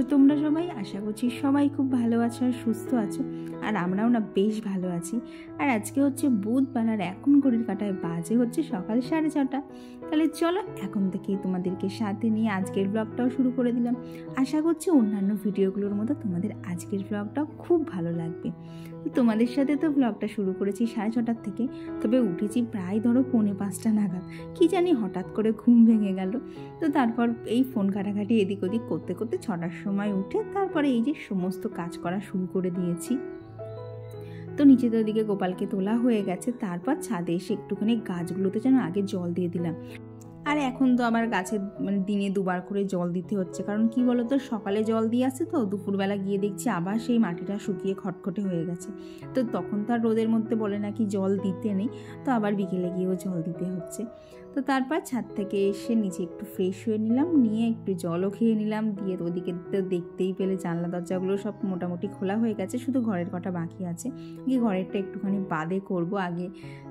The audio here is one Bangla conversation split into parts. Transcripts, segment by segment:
আছো তোমরা সবাই আশা করছি সবাই খুব ভালো আছো আর সুস্থ আছো। আর আমরাও না বেশ ভালো আছি। আর আজকে হচ্ছে বুধবার আর এখন ঘড়ির কাটায় বাজে হচ্ছে সকাল সাড়ে ছটা। তাহলে চলো এখন থেকেই তোমাদেরকে সাথে নিয়ে আজকের ব্লগটাও শুরু করে দিলাম। আশা করছি অন্যান্য ভিডিওগুলোর মতো তোমাদের আজকের ব্লগটাও খুব ভালো লাগবে। তোমাদের সাথে তো ব্লগটা শুরু করেছি সাড়ে ছটার থেকে, তবে উঠেছি প্রায় ধরো পৌনে পাঁচটা নাগাদ। কি জানি হঠাৎ করে ঘুম ভেঙে গেল। তো তারপর এই ফোন ঘাটাঘাটি এদিক ওদিক করতে করতে ছটার সময় উঠে তারপরে এই যে সমস্ত কাজ করা শুরু করে দিয়েছি। তো নিচের ওদিকে গোপালকে তোলা হয়ে গেছে। তারপর ছাদে এসে একটুখানি গাছগুলোতে যেন আগে জল দিয়ে দিলাম। আর এখন তো আবার গাছে মানে দিনে দুবার করে জল দিতে হচ্ছে। কারণ কি বলতো, সকালে জল দিয়ে আসে তো, দুপুরবেলা গিয়ে দেখছি আবার সেই মাটিটা শুকিয়ে খটখটে হয়ে গেছে। তো তখন তো আর রোদের মধ্যে বলে নাকি জল দিতে নেই, তো আবার বিকেলে গিয়েও জল দিতে হচ্ছে। তো তারপর ছাদ থেকে এসে নিচে একটু ফ্রেশ হয়ে নিলাম, নিয়ে একটু জলও খেয়ে নিলাম। দিয়ে ওদিকে তো দেখতেই পেলে জানলা দরজাগুলো সব মোটামুটি খোলা হয়ে গেছে, শুধু ঘরের কটা বাকি আছে। গিয়ে ঘরেরটা একটুখানি বাদে করব, আগে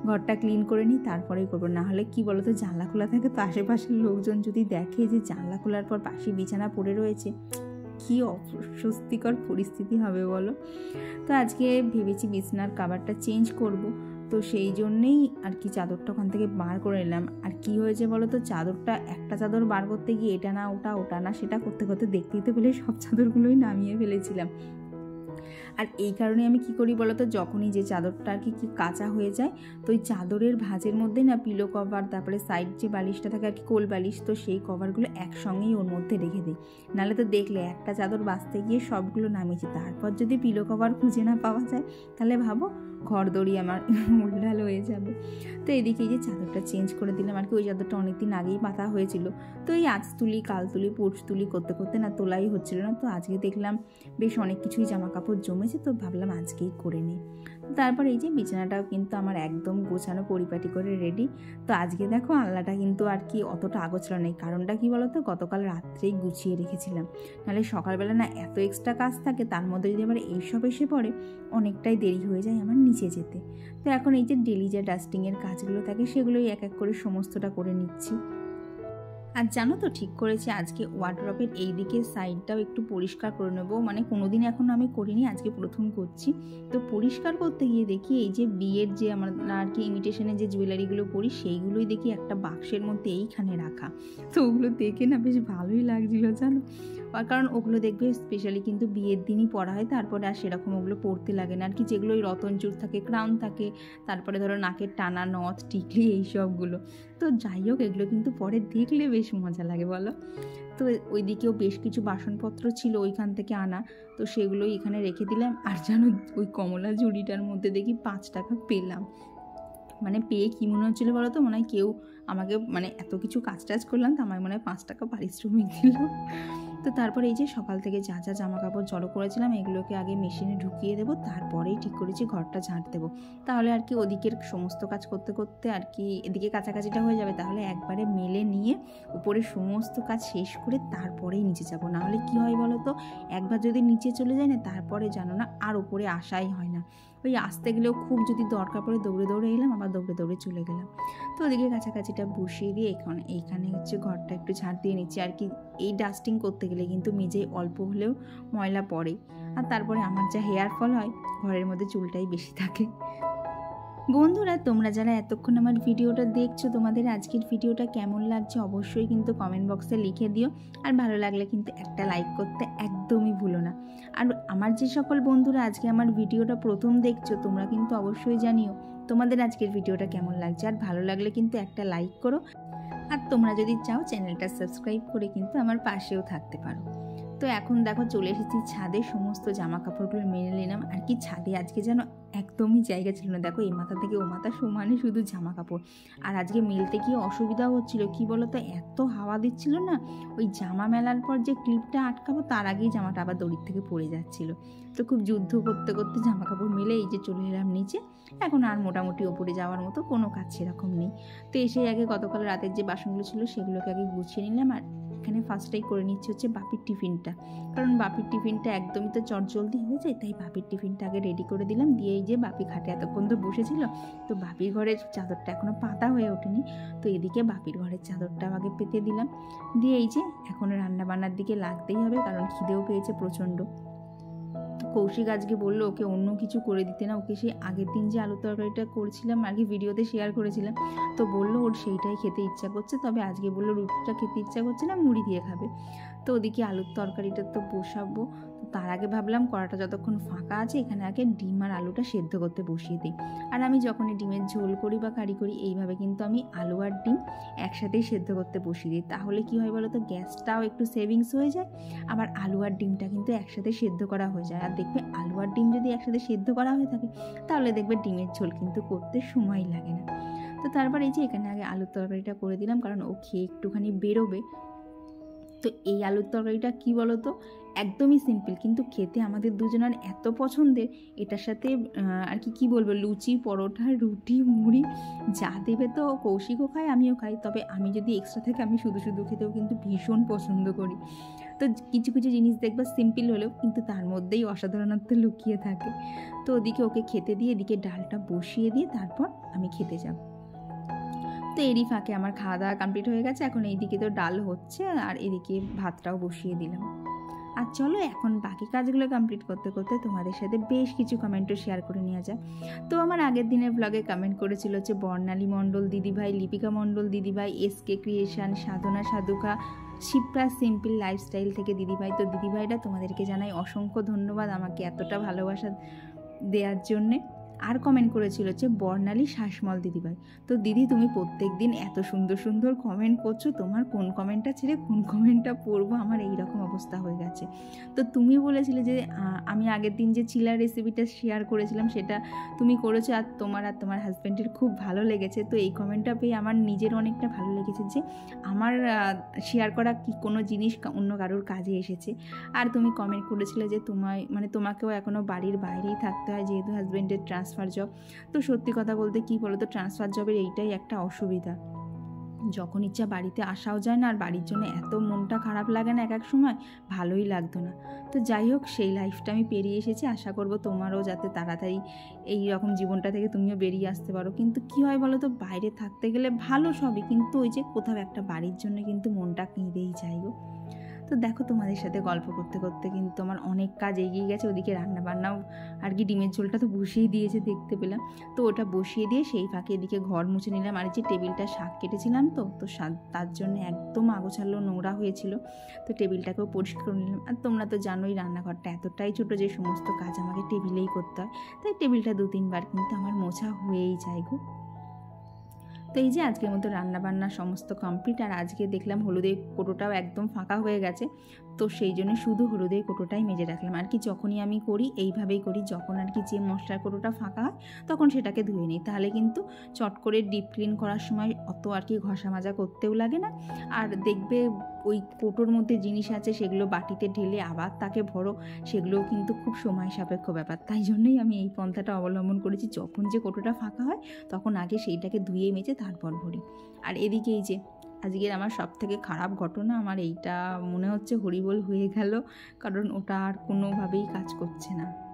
ঘরটা ক্লিন করে নিই, তারপরেই করব। না হলে কি বলতো, জানলা খোলা থাকে তো আশেপাশের লোকজন যদি দেখে যে জানলা খোলার পর পাশে বিছানা পড়ে রয়েছে, কি অস্বস্তিকর পরিস্থিতি হবে বলো? তো আজকে ভেবেছি বিছানার কাভারটা চেঞ্জ করব। তো সেই জন্যেই আর কি চাদরটা ওখান থেকে বার করে নিলাম। আর কি হয়েছে বলো তো? চাদরটা, একটা চাদর বার করতে গিয়ে এটা না, ওটা ওটা না, সেটা করতে করতে দেখতে দেখতে পেলে সব চাদরগুলোই নামিয়ে ফেলেছিলাম। আর এই কারণে আমি কি করি বলতো যখনই যে চাদরটা আর কি কি কাঁচা হয়ে যায়, তো ওই চাদরের ভাঁজের মধ্যে না পিলো কভার তারপরে সাইড যে বালিশটা থাকে আর কি, কোল বালিশ, তো সেই কভারগুলো একসঙ্গেই ওর মধ্যে রেখে দিই। নাহলে তো দেখলে একটা চাদর বাঁচতে গিয়ে সবগুলো নামিয়েছি। তারপর যদি পিলো কভার খুঁজে না পাওয়া যায়, তাহলে ভাবো ঘর দড়ি আমার উল্লাল হয়ে যাবে। তো এদিকে এই যে চাদরটা চেঞ্জ করে দিলাম, আর কি ওই চাদরটা অনেকদিন আগেই পাতা হয়েছিল। তো এই আজ তুলি, কাল তুলি, পরশু তুলি করতে করতে না তোলাই হচ্ছিল না। তো আজকে দেখলাম বেশ অনেক কিছুই জামা কাপড় জমেছে, তো ভাবলাম আজকেই করে নিই। তারপর এই যে বিছানাটাও কিন্তু আমার একদম গোছানো, পরিপাটি করে রেডি তো আজকে দেখো আল্লাটা কিন্তু আর কি অতটা আগোছালো নেই। কারণটা কি বলতো? গতকাল রাত্রেই গুছিয়ে রেখেছিলাম। নাহলে সকালবেলা না এত এক্সট্রা কাজ থাকে, তার মধ্যে যদি আবার এইসব এসে পড়ে, অনেকটাই দেরি হয়ে যায় আমার নিচে যেতে। তো এখন এই যে ডেলি যে ডাস্টিংয়ের কাজগুলো থাকে, সেগুলোই এক এক করে সমস্তটা করে নিচ্ছি। আর জানো তো ঠিক করেছি, আজকে ওয়ার্ড্রপের এই দিকের সাইডটাও একটু পরিষ্কার করে নেব। মানে কোনোদিন এখন আমি করিনি, আজকে প্রথম করছি। তো পরিষ্কার করতে গিয়ে দেখি এই যে বিয়ের যে আমার আর কি ইমিটেশনের যে জুয়েলারিগুলো পরি, সেইগুলোই দেখি একটা বাক্সের মধ্যে এইখানে রাখা। তো ওগুলো দেখে না বেশ ভালোই লাগছিল, জানো? কারণ ওগুলো দেখবে স্পেশালি কিন্তু বিয়ের দিনই পরা হয়, তারপরে আর সেরকম ওগুলো পরতে লাগে না। আর কি যেগুলো ওই রতনচুর থাকে ক্রাউন থাকে, তারপরে ধরো নাকের টানা নথ, টিকলি, এই সবগুলো। তো যাই হোক, এগুলো কিন্তু পরে দেখলে বেশ মজা লাগে, বলো? তো ওই দিকেও বেশ কিছু বাসনপত্র ছিল ওইখান থেকে আনা, তো সেগুলোই এখানে রেখে দিলাম। আর যেন ওই কমলা ঝুড়িটার মধ্যে দেখি পাঁচ টাকা পেলাম। মানে পেয়ে কী মনে হচ্ছিল বলো তো? মনে হয় কেউ আমাকে মানে এত কিছু কাজ টাজ করলাম, তো আমার মনে হয় পাঁচ টাকা পারিশ্রমিক দিল। তো তারপর এই যে সকাল থেকে যা যা জামা কাপড় জড়ো করেছিলাম, এগুলোকে আগে মেশিনে ঢুকিয়ে দেবো, তারপরেই ঠিক করেছি ঘরটা ঝাঁট দেবো। তাহলে আর কি ওদিকের সমস্ত কাজ করতে করতে আর কি এদিকে কাছাকাছিটা হয়ে যাবে, তাহলে একবারে মেলে নিয়ে উপরে সমস্ত কাজ শেষ করে তারপরেই নিচে যাব। না হলে কি হয় বলো তো, একবার যদি নিচে চলে যায় না, তারপরে জানো না আর উপরে আসাই হয় না। ওই আসতে গেলেও খুব যদি দরকার পড়ে দৌড়ে দৌড়ে এলাম, আবার দৌড়ে দৌড়ে চলে গেলাম। তো ওদিকে কাছাকাছিটা বসিয়ে দিয়ে এখানে এইখানে হচ্ছে ঘরটা একটু ঝাড় দিয়ে নিচ্ছি। আর কি এই ডাস্টিং করতে গেলে কিন্তু মেজে অল্প হলেও ময়লা পড়ে। আর তারপরে আমার যা হেয়ার ফল হয়, ঘরের মধ্যে চুলটাই বেশি থাকে। বন্ধুরা, তোমরা যারা এতক্ষণ আমার ভিডিওটা দেখছ, তোমাদের আজকের ভিডিওটা কেমন লাগছে অবশ্যই কিন্তু কমেন্ট বক্সে লিখে দিও। আর ভালো লাগলে কিন্তু একটা লাইক করতে একদমই ভুলো না। আর আমার যে সকল বন্ধুরা আজকে আমার ভিডিওটা প্রথম দেখছ, তোমরা কিন্তু অবশ্যই জানিও তোমাদের আজকের ভিডিওটা কেমন লাগছে। আর ভালো লাগলে কিন্তু একটা লাইক করো। আর তোমরা যদি চাও চ্যানেলটা সাবস্ক্রাইব করে কিন্তু আমার পাশেও থাকতে পারো। তো এখন দেখো চলে এসেছি ছাদে, সমস্ত জামা কাপড়গুলো মেনে নিলাম। আর কি ছাদে আজকে যেন একদমই জায়গা ছিল না। দেখো এই মাথা থেকে ও মাথা সমানে শুধু জামা কাপড় আর আজকে মেলতে গিয়ে অসুবিধা হচ্ছিল? কি বলতো, এত হাওয়া দিচ্ছিল না? ওই জামা মেলার পর যে ক্লিপটা আটকাবো, তার আগেই জামাটা আবার দড়ির থেকে পড়ে যাচ্ছিল। তো খুব যুদ্ধ করতে করতে জামা কাপড় মেলে এই যে চলে এলাম নিচে। এখন আর মোটামুটি ওপরে যাওয়ার মতো কোনো কাজ সেরকম নেই। তো এসে আগে গতকাল রাতের যে বাসনগুলো ছিল, সেগুলোকে আগে গুছিয়ে নিলাম। আর এখানে ফার্স্টেই করে নিচ্ছি হচ্ছে বাপির টিফিনটা। কারণ বাপির টিফিনটা একদমই তো চটজলদি হয়ে যায়, তাই বাপির টিফিনটা আগে রেডি করে দিলাম। দিয়ে এই যে বাপি খাটে এতক্ষণ তো বসেছিল, তো বাপির ঘরের চাদরটা এখনও পাতা হয়ে ওঠেনি, তো এদিকে বাপির ঘরের চাদরটাও আগে পেতে দিলাম। দিয়ে এই যে এখন রান্নাবান্নার দিকে লাগতেই হবে, কারণ খিদেও পেয়েছে প্রচণ্ড। কৌশিক আজকে বলল, ওকে অন্য কিছু করে দিতে না, ওকে সেই আগের দিন যে আলু তরকারিটা করেছিলাম, আর কি ভিডিওতে শেয়ার করেছিলাম। তো বলল, ওর সেইটাই খেতে ইচ্ছা করছে। তবে আজকে বলল, রুটিটা খেতে ইচ্ছা করছে না, মুড়ি দিয়ে খাবে। তো ওদিকে আলুর তরকারিটা তো বসাবো। তার আগে ভাবলাম কড়াটা যতক্ষণ ফাঁকা আছে, এখানে আগে ডিম আর আলুটা সেদ্ধ করতে বসিয়ে দিই। আর আমি যখনই ডিমের ঝোল করি বা কারি করি, এইভাবে কিন্তু আমি আলু আর ডিম একসাথেই সেদ্ধ করতে বসিয়ে দিই। তাহলে কী হয় বলো তো গ্যাসটাও একটু সেভিংস হয়ে যায়, আবার আলু আর ডিমটা কিন্তু একসাথে সেদ্ধ করা হয়ে যায়। আর দেখবে আলু আর ডিম যদি একসাথে সেদ্ধ করা হয়ে থাকে, তাহলে দেখবে ডিমের ঝোল কিন্তু করতে সময় লাগে না। তো তারপর এই যে এখানে আগে আলুর তরকারিটা করে দিলাম, কারণ ও খেয়ে একটুখানি বেরোবে। তো এই আলুর তরকারিটা কী বলো তো একদমই সিম্পল কিন্তু খেতে আমাদের দুজনের এত পছন্দের, এটার সাথে আর কি, কী বলব, লুচি, পরোটা, রুটি, মুড়ি, যা দেবে তো কৌশিকও খায়, আমিও খাই। তবে আমি যদি এক্সট্রা থেকে, আমি শুধু শুধু খেতেও কিন্তু ভীষণ পছন্দ করি। তো কিছু কিছু জিনিস দেখবা সিম্পল হলেও কিন্তু তার মধ্যেই অসাধারণত্ব লুকিয়ে থাকে। তো ওদিকে ওকে খেতে দিয়ে, এদিকে ডালটা বসিয়ে দিয়ে তারপর আমি খেতে যাব। তো এরই ফাঁকে আমার খাওয়া দাওয়া কমপ্লিট হয়ে গেছে, এখন এইদিকে তো ডাল হচ্ছে, আর এদিকে ভাতটাও বসিয়ে দিলাম। আর চলো এখন বাকি কাজগুলো কমপ্লিট করতে করতে তোমাদের সাথে বেশ কিছু কমেন্টও শেয়ার করে নেওয়া যায় তো আমার আগের দিনের ব্লগে কমেন্ট করেছিল হচ্ছে বর্ণালী মণ্ডল দিদিভাই, লিপিকা মণ্ডল দিদিভাই S K creation Sadhana Sadhuka, Shipra simple lifestyle থেকে দিদিভাই। তো দিদিভাইরা তোমাদেরকে জানাই অসংখ্য ধন্যবাদ আমাকে এতটা ভালোবাসা দেওয়ার জন্যে। আর কমেন্ট করেছিল হচ্ছে বর্ণালী শ্বাসমল দিদিভাই, তো দিদি তুমি প্রত্যেক দিন এত সুন্দর সুন্দর কমেন্ট করছ, তোমার কোন কমেন্টটা ছেড়ে কোন কমেন্টটা পড়ব? আমার এই রকম অবস্থা হয়ে গেছে। তো তুমি বলেছিলে যে আমি আগের দিন যে চিলার রেসিপিটা শেয়ার করেছিলাম, সেটা তুমি করেছ আর তোমার আর তোমার হাজব্যান্ডের খুব ভালো লেগেছে। তো এই কমেন্টটা পেয়ে আমার নিজের অনেকটা ভালো লেগেছে যে, আমার শেয়ার করা কি কোনো জিনিস অন্য কারোর কাজে এসেছে। আর তুমি কমেন্ট করেছিলে যে, তোমায় মানে তোমাকেও এখনও বাড়ির বাইরেই থাকতে হয়, যেহেতু হাজব্যান্ডের ট্রান্স ট্রান্সফার জব তো সত্যি কথা বলতে কি বলো তো ট্রান্সফার জবের এইটাই একটা অসুবিধা। যখন ইচ্ছা বাড়িতে আসাও যায় না, আর বাড়ির জন্য এত মনটা খারাপ লাগে না এক এক সময়, ভালোই লাগতো না। তো যাই হোক, সেই লাইফটা আমি পেরিয়ে এসেছি। আশা করব তোমারও যাতে তাড়াতাড়ি এই রকম জীবনটা থেকে তুমিও বেরিয়ে আসতে পারো। কিন্তু কি হয় বলো তো বাইরে থাকতে গেলে ভালো সবই, কিন্তু ওই যে কোথাও একটা বাড়ির জন্য কিন্তু মনটা কেঁদেই যাই গো। তো দেখো তোমাদের সাথে গল্প করতে করতে কিন্তু আমার অনেক কাজ এগিয়ে গেছে, ওদিকে রান্না বান্নাও আর কি ডিমের ঝোলটা তো বসিয়ে দিয়েছে দেখতে পেলাম। তো ওটা বসিয়ে দিয়ে সেই ফাঁকে এদিকে ঘর মুছে নিলাম। আর যে টেবিলটা শাক কেটেছিলাম তো তো তার জন্য একদম আগোছালো নোংরা হয়েছিল। তো টেবিলটাকেও পরিষ্কার করে নিলাম। আর তোমরা তো জানোই রান্নাঘরটা এতটাই ছোটো যে সমস্ত কাজ আমাকে টেবিলেই করতে হয়। তাই টেবিলটা দু তিনবার কিন্তু আমার মোছা হয়েই যায় গো। তো এই যে আজকের মতো রান্নাবান্না সমস্ত কমপ্লিট আর আজকে দেখলাম হলুদের কোটোটাও একদম ফাঁকা হয়ে গেছে। তো সেই জন্য শুধু হলুদের কোটোটাই মেজে রাখলাম। আর কি যখনই আমি করি, এইভাবেই করি। যখন আর কি যে মশলার কোটোটা ফাঁকা হয়, তখন সেটাকে ধুয়ে নিই। তাহলে কিন্তু চট করে ডিপ ক্লিন করার সময় অত আর কি ঘষা মাজা করতেও লাগে না। আর দেখবে ওই কোটোর মধ্যে জিনিস আছে সেগুলো বাটিতে ঢেলে আবার তাকে ভরো, সেগুলোও কিন্তু খুব সময় সাপেক্ষ ব্যাপার। তাই জন্যই আমি এই পন্থাটা অবলম্বন করেছি। যখন যে কোটোটা ফাঁকা হয়, তখন আগে সেইটাকে ধুয়ে মেজে তারপর ভরি। আর এদিকে এই যে, আজকের আমার সব থেকে খারাপ ঘটনা, আমার এইটা মনে হচ্ছে হরিবোল হয়ে গেল, কারণ ওটা আর কোনোভাবেই কাজ করছে না।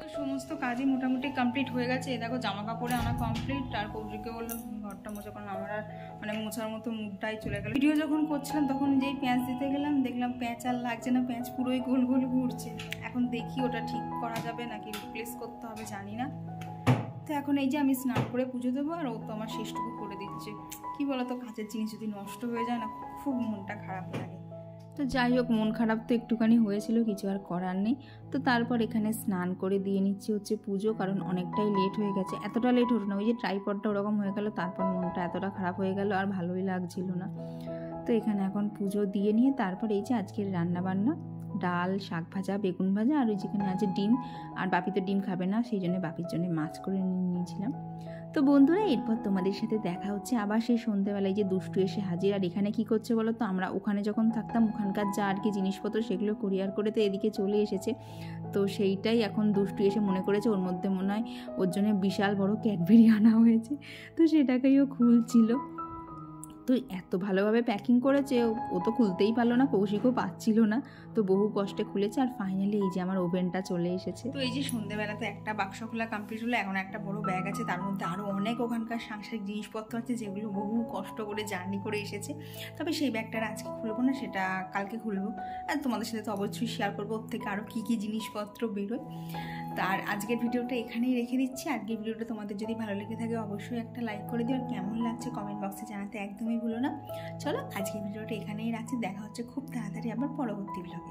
তো সমস্ত কাজই মোটামুটি কমপ্লিট হয়ে গেছে। দেখো জামা কাপড়ে আনা কমপ্লিট আর কৌশিককে বললাম ঘরটা মোছা কারণ আমার আর মানে মোছার মতো মুখটাই চলে গেল। ভিডিও যখন করছিলাম, তখন যেই প্যাঁচ দিতে গেলাম, দেখলাম প্যাঁচ আর লাগছে না, প্যাঁচ পুরোই গোল গোল ঘুরছে। এখন দেখি ওটা ঠিক করা যাবে নাকি রিপ্লেস করতে হবে, জানি না। তো এখন এই যে আমি স্নান করে পুজো দেবো, আর ও তো আমার শেষটুকু করে দিচ্ছে। কি বলতো, কাজের জিনিস যদি নষ্ট হয়ে যায় না, খুব মনটা খারাপ লাগে। তো যাই হোক, মন খারাপ তো একটুখানি হয়েছিল, কিছু আর করার নেই। তো তারপর এখানে স্নান করে দিয়ে নিচ্ছি হচ্ছে পুজো, কারণ অনেকটাই লেট হয়ে গেছে। এতটা লেট হলো না, ওই যে ট্রাইপডটা ওরকম হয়ে গেল, তারপর মনটা এতটা খারাপ হয়ে গেল, আর ভালোই লাগছিল না। তো এখানে এখন পুজো দিয়ে নিয়ে তারপর এই যে আজকের রান্না বান্না ডাল, শাক ভাজা, বেগুন ভাজা আর ওই যেখানে আছে ডিম। আর বাপি তো ডিম খাবে না, সেই জন্য বাপির জন্য মাছ করে নিয়েছিলাম। তো বন্ধুরা, এরপর তোমাদের সাথে দেখা হচ্ছে আবার সেই সন্ধ্যেবেলায় যে দুষ্টু এসে হাজির। আর এখানে কি করছে বলো তো? আমরা ওখানে যখন থাকতাম, ওখানকার যা আর কি জিনিসপত্র সেগুলো কুরিয়ার করে তো এদিকে চলে এসেছে। তো সেইটাই এখন দুষ্টু এসে মনে করেছে, ওর মধ্যে মনে হয় ওর জন্য বিশাল বড় ক্যাডবেরি আনা হয়েছে। তো সেটাকেই ও খুলছিল। তো এত ভালোভাবে প্যাকিং করেছে, ও তো খুলতেই পারল না, কৌশিকও পাচ্ছিল না। তো বহু কষ্টে খুলেছে আর ফাইনালি এই যে আমার ওভেনটা চলে এসেছে। তো এই যে সন্ধ্যেবেলাতে একটা বাক্স খোলা কমপ্লিট হলো, এখন একটা বড় ব্যাগ আছে, তার মধ্যে আরও অনেক ওখানকার সাংসারিক জিনিসপত্র আছে, যেগুলো বহু কষ্ট করে জার্নি করে এসেছে। তবে সেই ব্যাগটার আজকে খুলবো না, সেটা কালকে খুলবো। আর তোমাদের সাথে তো অবশ্যই শেয়ার করব, ওর থেকে আরও কী কী জিনিসপত্র বেরোয়। তার আজকের ভিডিওটা এখানেই রেখে দিচ্ছি। আজকের ভিডিওটা তোমাদের যদি ভালো লেগে থাকে, অবশ্যই একটা লাইক করে দিও। আর কেমন লাগছে কমেন্ট বক্সে জানাতে একদমই ভুলো না। চলো আজকের ভিডিওটা এখানেই রাখছি। দেখা হচ্ছে খুব তাড়াতাড়ি আবার পরবর্তী ব্লগে